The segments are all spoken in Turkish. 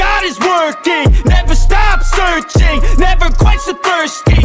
Got is working. Never stop searching. Never quench the thirsty.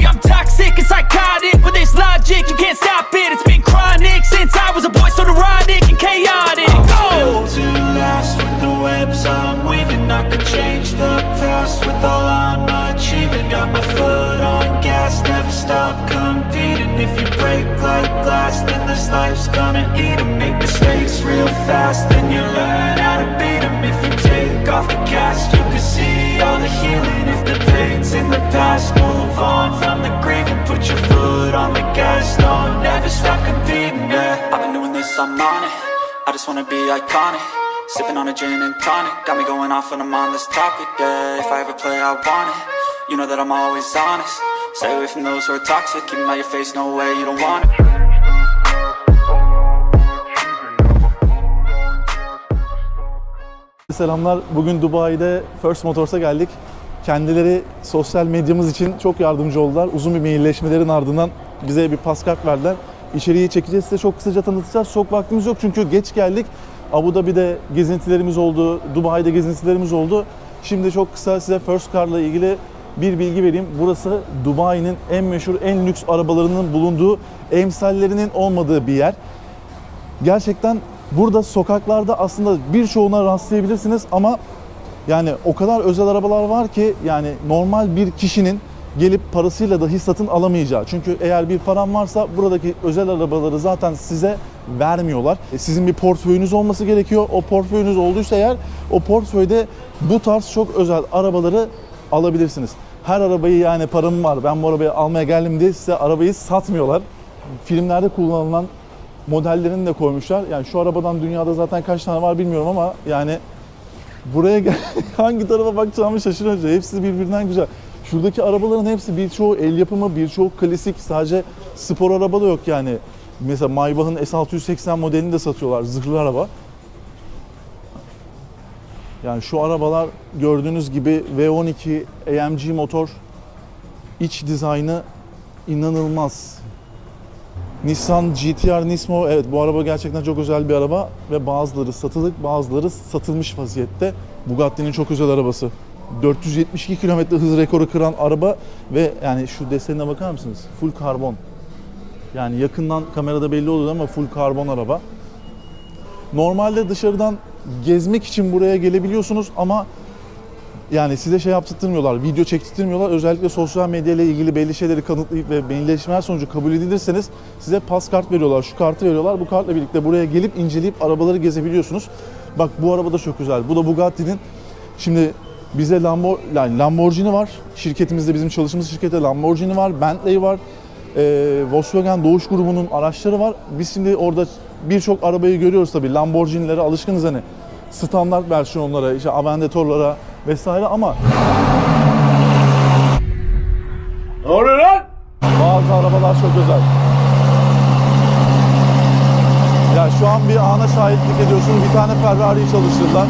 Just wanna be iconic Sipping on a gin and tonic Got me going off on this topic, yeah If I ever play, I want it You know that I'm always honest Stay away from those who are toxic Keep 'em out your face, no way, you don't want it Selamlar. Bugün Dubai'de First Motors'a geldik. Kendileri sosyal medyamız için çok yardımcı oldular. Uzun bir mailleşmelerin ardından bize bir pas kart verdiler. İçeriği çekeceğiz size çok kısaca tanıtacağız. Çok vaktimiz yok çünkü geç geldik. Abu Dhabi'de gezintilerimiz oldu, Dubai'de gezintilerimiz oldu. Şimdi çok kısa size First Car'la ilgili bir bilgi vereyim. Burası Dubai'nin en meşhur, en lüks arabalarının bulunduğu, emsallerinin olmadığı bir yer. Gerçekten burada sokaklarda aslında birçoğuna rastlayabilirsiniz ama yani o kadar özel arabalar var ki yani normal bir kişinin gelip parasıyla dahi satın alamayacağı. Çünkü eğer bir param varsa buradaki özel arabaları zaten size vermiyorlar. E, Sizin bir portföyünüz olması gerekiyor. O portföyünüz olduysa eğer o portföyde bu tarz çok özel arabaları alabilirsiniz. Her arabayı yani param var ben bu arabayı almaya geldim diye size arabayı satmıyorlar. Filmlerde kullanılan modellerini de koymuşlar. Yani şu arabadan dünyada zaten kaç tane var bilmiyorum ama yani buraya gel hangi tarafa bakacağımı şaşırınca hepsi birbirinden güzel. Şuradaki arabaların hepsi birçoğu el yapımı, birçoğu klasik. Sadece spor araba da yok yani. Mesela Maybach'ın S680 modelini de satıyorlar. Zırhlı araba. Yani şu arabalar gördüğünüz gibi V12 AMG motor iç dizaynı inanılmaz. Nissan GT-R Nismo evet bu araba gerçekten çok özel bir araba ve bazıları satılık bazıları satılmış vaziyette. Bugatti'nin çok özel arabası. 472 km hız rekoru kıran araba ve yani şu desenine bakar mısınız? Full karbon. Yani yakından kamerada belli oluyor ama full karbon araba. Normalde dışarıdan gezmek için buraya gelebiliyorsunuz ama yani size şey yaptırtmıyorlar, video çektirtmiyorlar. Özellikle sosyal medya ile ilgili belli şeyleri kanıtlayıp ve mailleşmeler sonucu kabul edilirseniz size pas kart veriyorlar. Şu kartı veriyorlar. Bu kartla birlikte buraya gelip inceleyip arabaları gezebiliyorsunuz. Bak bu araba da çok güzel. Bu da Bugatti'nin. Şimdi bize Lambo, yani Lamborghini var. Şirketimizde bizim çalıştığımız şirkette Lamborghini var, Bentley var. Ee, Volkswagen Doğuş grubunun araçları var. Biz şimdi orada birçok arabayı görüyoruz tabii. Lamborghini'lere alışkınız hani standart versiyonlara, işte Aventador'lara vesaire ama Ne oluyor lan? bazı arabalar çok özel. Ya şu an bir ana şahitlik ediyorsunuz. Bir tane Ferrari'yi çalıştırdılar.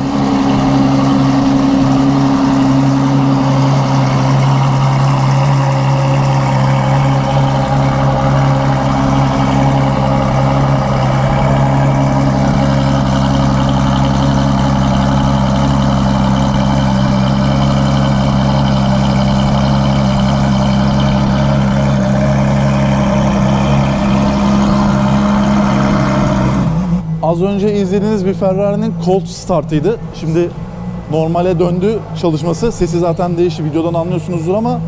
Az önce izlediğiniz bir Ferrari'nin cold startıydı. Şimdi normale döndü çalışması. Sesi zaten değişti. Videodan anlıyorsunuzdur ama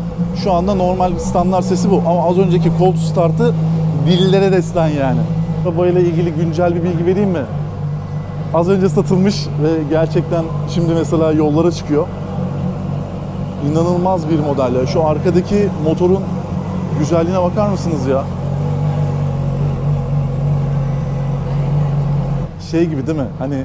şu anda normal standart sesi bu. Ama az önceki cold startı dillere destan yani. Arabayla ilgili güncel bir bilgi vereyim mi? Az önce satılmış ve gerçekten şimdi mesela yollara çıkıyor. İnanılmaz bir model. ya. Şu arkadaki motorun güzelliğine bakar mısınız ya? Şey gibi değil mi? Hani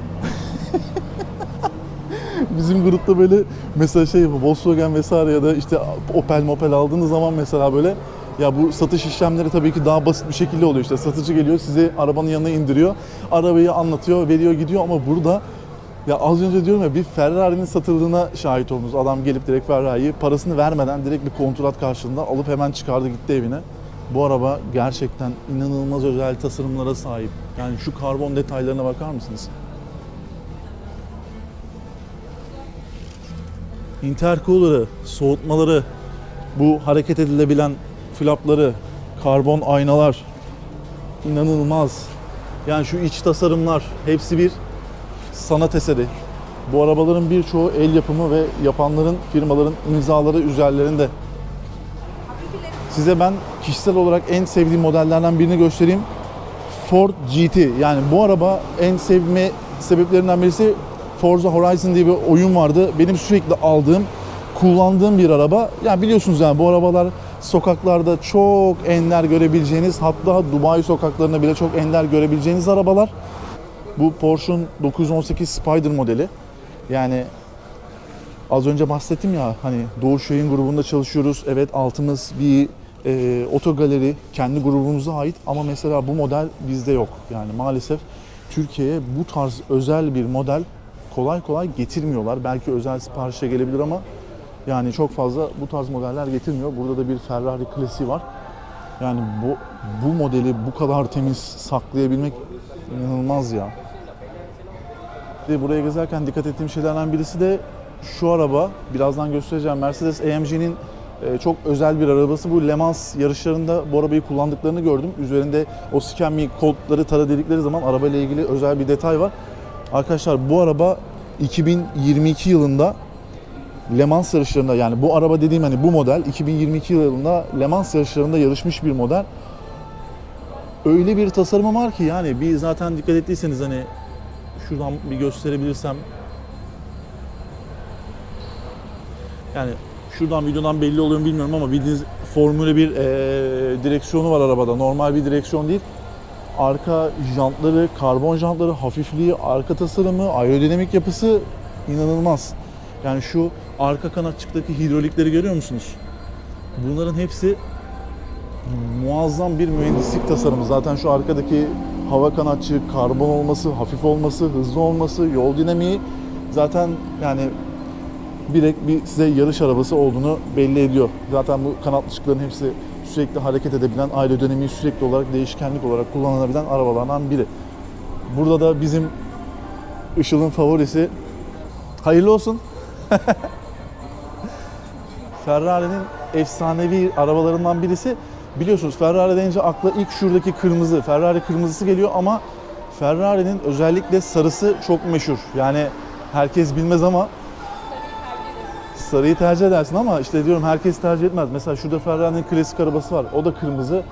Bizim grupta böyle mesela şey Volkswagen vesaire ya da işte Opel Mopel aldığınız zaman mesela böyle ya bu satış işlemleri tabii ki daha basit bir şekilde oluyor. İşte satıcı geliyor sizi arabanın yanına indiriyor. Arabayı anlatıyor, veriyor gidiyor ama burada ya az önce diyorum ya bir Ferrari'nin satıldığına şahit oldunuz. Adam gelip direkt Ferrari'yi parasını vermeden direkt bir kontrat karşılığında alıp hemen çıkardı gitti evine. Bu araba gerçekten inanılmaz özel tasarımlara sahip. Yani şu karbon detaylarına bakar mısınız? Intercooler'ı, soğutmaları, bu hareket edilebilen flapları, karbon aynalar inanılmaz. Yani şu iç tasarımlar hepsi bir sanat eseri. Bu arabaların birçoğu el yapımı ve yapanların firmaların imzaları üzerlerinde. Size ben kişisel olarak en sevdiğim modellerden birini göstereyim. Ford GT. Yani bu araba en sevme sebeplerinden birisi Forza Horizon diye bir oyun vardı. Benim sürekli aldığım, kullandığım bir araba. Yani biliyorsunuz yani bu arabalar sokaklarda çok ender görebileceğiniz, hatta Dubai sokaklarında bile çok ender görebileceğiniz arabalar. Bu Porsche'un 918 Spider modeli. Yani az önce bahsettim ya hani Doğuş Yayın grubunda çalışıyoruz. Evet altımız bir e, otogaleri kendi grubumuza ait ama mesela bu model bizde yok. Yani maalesef Türkiye'ye bu tarz özel bir model kolay kolay getirmiyorlar. Belki özel siparişe gelebilir ama yani çok fazla bu tarz modeller getirmiyor. Burada da bir Ferrari klasiği var. Yani bu bu modeli bu kadar temiz saklayabilmek inanılmaz ya. Ve buraya gezerken dikkat ettiğim şeylerden birisi de şu araba. Birazdan göstereceğim. Mercedes AMG'nin çok özel bir arabası. Bu Le Mans yarışlarında bu arabayı kullandıklarını gördüm. Üzerinde o scan me kodları tara dedikleri zaman arabayla ilgili özel bir detay var. Arkadaşlar bu araba 2022 yılında Le Mans yarışlarında yani bu araba dediğim hani bu model 2022 yılında Le Mans yarışlarında yarışmış bir model. Öyle bir tasarımı var ki yani bir zaten dikkat ettiyseniz hani şuradan bir gösterebilirsem yani şuradan videodan belli oluyor mu bilmiyorum ama bildiğiniz Formula 1 eee, direksiyonu var arabada. Normal bir direksiyon değil. Arka jantları, karbon jantları, hafifliği, arka tasarımı, aerodinamik yapısı inanılmaz. Yani şu arka kanatçıktaki hidrolikleri görüyor musunuz? Bunların hepsi muazzam bir mühendislik tasarımı. Zaten şu arkadaki hava kanatçı, karbon olması, hafif olması, hızlı olması, yol dinamiği zaten yani direkt bir size yarış arabası olduğunu belli ediyor. Zaten bu kanatlıçıkların hepsi sürekli hareket edebilen, aerodinamiği sürekli olarak değişkenlik olarak kullanılabilen arabalardan biri. Burada da bizim Işıl'ın favorisi hayırlı olsun. Ferrari'nin efsanevi arabalarından birisi. Biliyorsunuz Ferrari deyince akla ilk şuradaki kırmızı, Ferrari kırmızısı geliyor ama Ferrari'nin özellikle sarısı çok meşhur. Yani herkes bilmez ama sarıyı tercih edersin ama işte diyorum herkes tercih etmez. Mesela şurada Ferrari'nin klasik arabası var. O da kırmızı.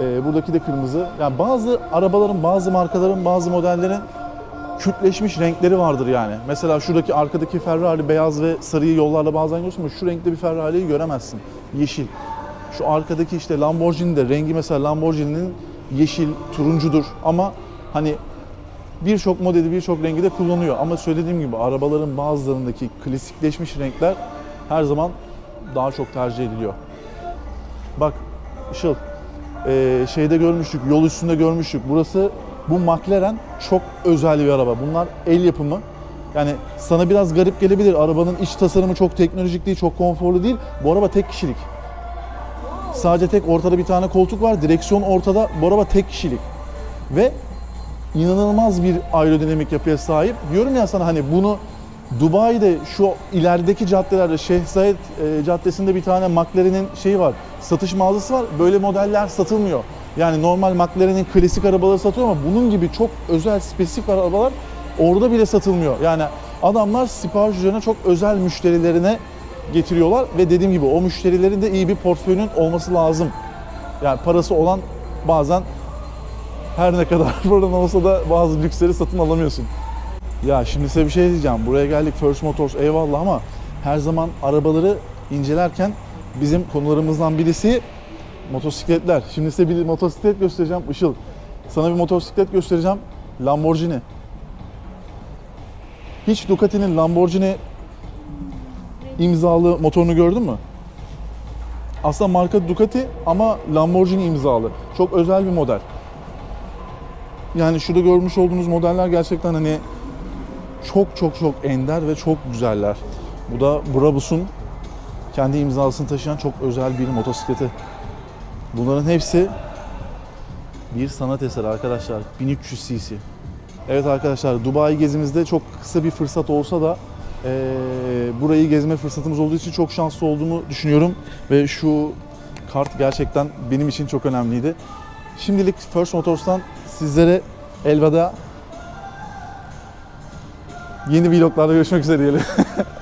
Ee, buradaki de kırmızı. Yani bazı arabaların, bazı markaların, bazı modellerin Kürtleşmiş renkleri vardır yani. Mesela şuradaki arkadaki Ferrari beyaz ve sarıyı yollarda bazen görürsün ama şu renkte bir Ferrari'yi göremezsin. Yeşil. Şu arkadaki işte Lamborghini de rengi mesela Lamborghini'nin yeşil, turuncudur ama hani birçok modeli birçok rengi de kullanıyor. Ama söylediğim gibi arabaların bazılarındaki klasikleşmiş renkler her zaman daha çok tercih ediliyor. Bak Işıl, eee, şeyde görmüştük, yol üstünde görmüştük. Burası bu McLaren çok özel bir araba. Bunlar el yapımı. Yani sana biraz garip gelebilir. Arabanın iç tasarımı çok teknolojik değil, çok konforlu değil. Bu araba tek kişilik. Sadece tek ortada bir tane koltuk var. Direksiyon ortada. Bu araba tek kişilik. Ve inanılmaz bir aerodinamik yapıya sahip. Diyorum ya sana hani bunu Dubai'de şu ilerideki caddelerde Şehzayet e, Caddesi'nde bir tane McLaren'in şeyi var. Satış mağazası var. Böyle modeller satılmıyor. Yani normal McLaren'in klasik arabaları satıyor ama bunun gibi çok özel spesifik arabalar orada bile satılmıyor. Yani adamlar sipariş üzerine çok özel müşterilerine getiriyorlar ve dediğim gibi o müşterilerin de iyi bir portföyünün olması lazım. Yani parası olan bazen her ne kadar paran olsa da bazı lüksleri satın alamıyorsun. Ya şimdi size bir şey diyeceğim. Buraya geldik First Motors eyvallah ama her zaman arabaları incelerken bizim konularımızdan birisi motosikletler. Şimdi size bir motosiklet göstereceğim. Işıl sana bir motosiklet göstereceğim. Lamborghini. Hiç Ducati'nin Lamborghini imzalı motorunu gördün mü? Aslında marka Ducati ama Lamborghini imzalı. Çok özel bir model. Yani şurada görmüş olduğunuz modeller gerçekten hani çok çok çok ender ve çok güzeller. Bu da Brabus'un kendi imzasını taşıyan çok özel bir motosikleti. Bunların hepsi bir sanat eseri arkadaşlar. 1300 cc. Evet arkadaşlar Dubai gezimizde çok kısa bir fırsat olsa da eee, burayı gezme fırsatımız olduğu için çok şanslı olduğumu düşünüyorum. Ve şu kart gerçekten benim için çok önemliydi. Şimdilik First Motors'tan sizlere elveda. Yeni vloglarda görüşmek üzere diyelim.